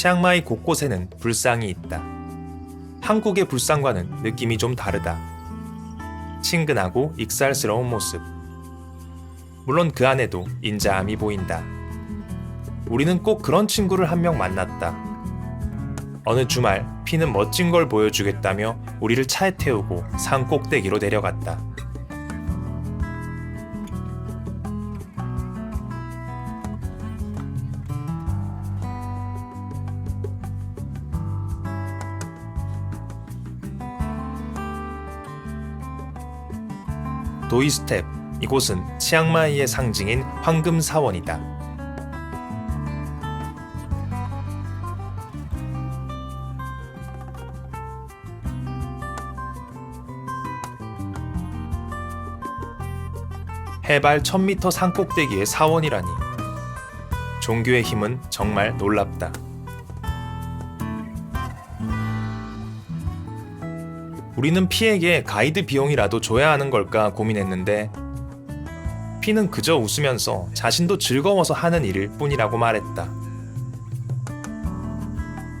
치앙마이 곳곳에는 불상이 있다. 한국의 불상과는 느낌이 좀 다르다. 친근하고 익살스러운 모습. 물론 그 안에도 인자함이 보인다. 우리는 꼭 그런 친구를 한 명 만났다. 어느 주말 피는 멋진 걸 보여주겠다며 우리를 차에 태우고 산 꼭대기로 내려갔다. 도이스텝 이곳은 치앙마이의 상징인 황금 사원이다. 해발 1000m 산꼭대기의 사원이라니. 종교의 힘은 정말 놀랍다. 우리는 피에게 가이드 비용이라도 줘야 하는 걸까 고민했는데 피는 그저 웃으면서 자신도 즐거워서 하는 일일 뿐이라고 말했다.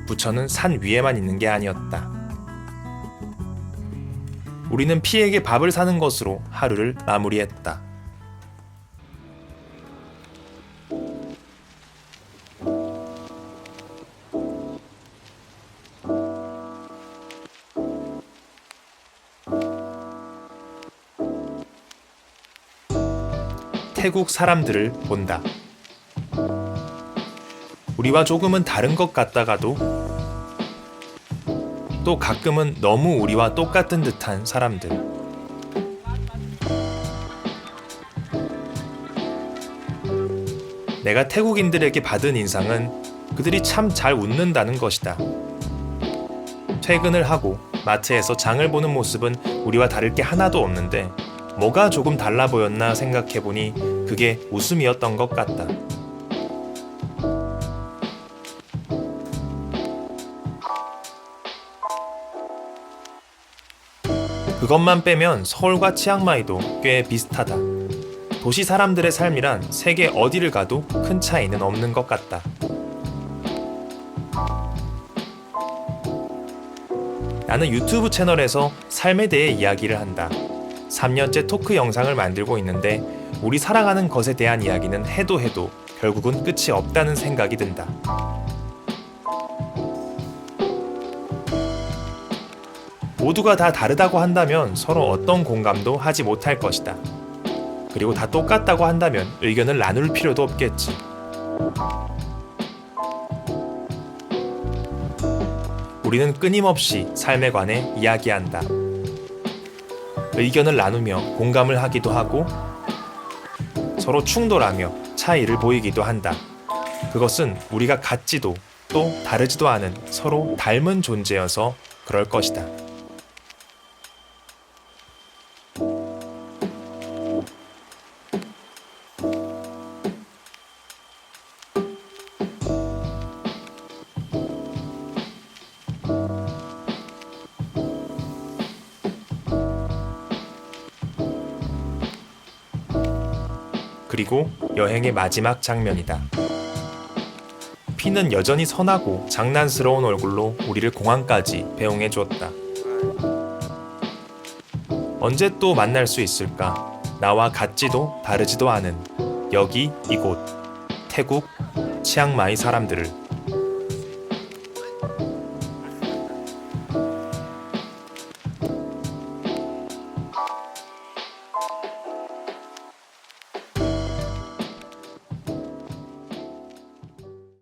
부처는 산 위에만 있는 게 아니었다. 우리는 피에게 밥을 사는 것으로 하루를 마무리했다. 태국 사람들을 본다. 우리와 조금은 다른 것 같다가도 또 가끔은 너무 우리와 똑같은 듯한 사람들. 내가 태국인들에게 받은 인상은 그들이 참 잘 웃는다는 것이다. 퇴근을 하고 마트에서 장을 보는 모습은 우리와 다를 게 하나도 없는데 뭐가 조금 달라 보였나 생각해보니 그게 웃음이었던 것 같다. 그것만 빼면 서울과 치앙마이도 꽤 비슷하다. 도시 사람들의 삶이란 세계 어디를 가도 큰 차이는 없는 것 같다. 나는 유튜브 채널에서 삶에 대해 이야기를 한다. 3년째 토크 영상을 만들고 있는데 우리 살아가는 것에 대한 이야기는 해도 해도 결국은 끝이 없다는 생각이 든다. 모두가 다 다르다고 한다면 서로 어떤 공감도 하지 못할 것이다. 그리고 다 똑같다고 한다면 의견을 나눌 필요도 없겠지. 우리는 끊임없이 삶에 관해 이야기한다. 의견을 나누며 공감을 하기도 하고 서로 충돌하며 차이를 보이기도 한다. 그것은 우리가 같지도 또 다르지도 않은 서로 닮은 존재여서 그럴 것이다. 그리고 여행의 마지막 장면이다. 피는 여전히 선하고 장난스러운 얼굴로 우리를 공항까지 배웅해 주었다. 언제 또 만날 수 있을까? 나와 같지도 다르지도 않은 여기 이곳 태국 치앙마이 사람들을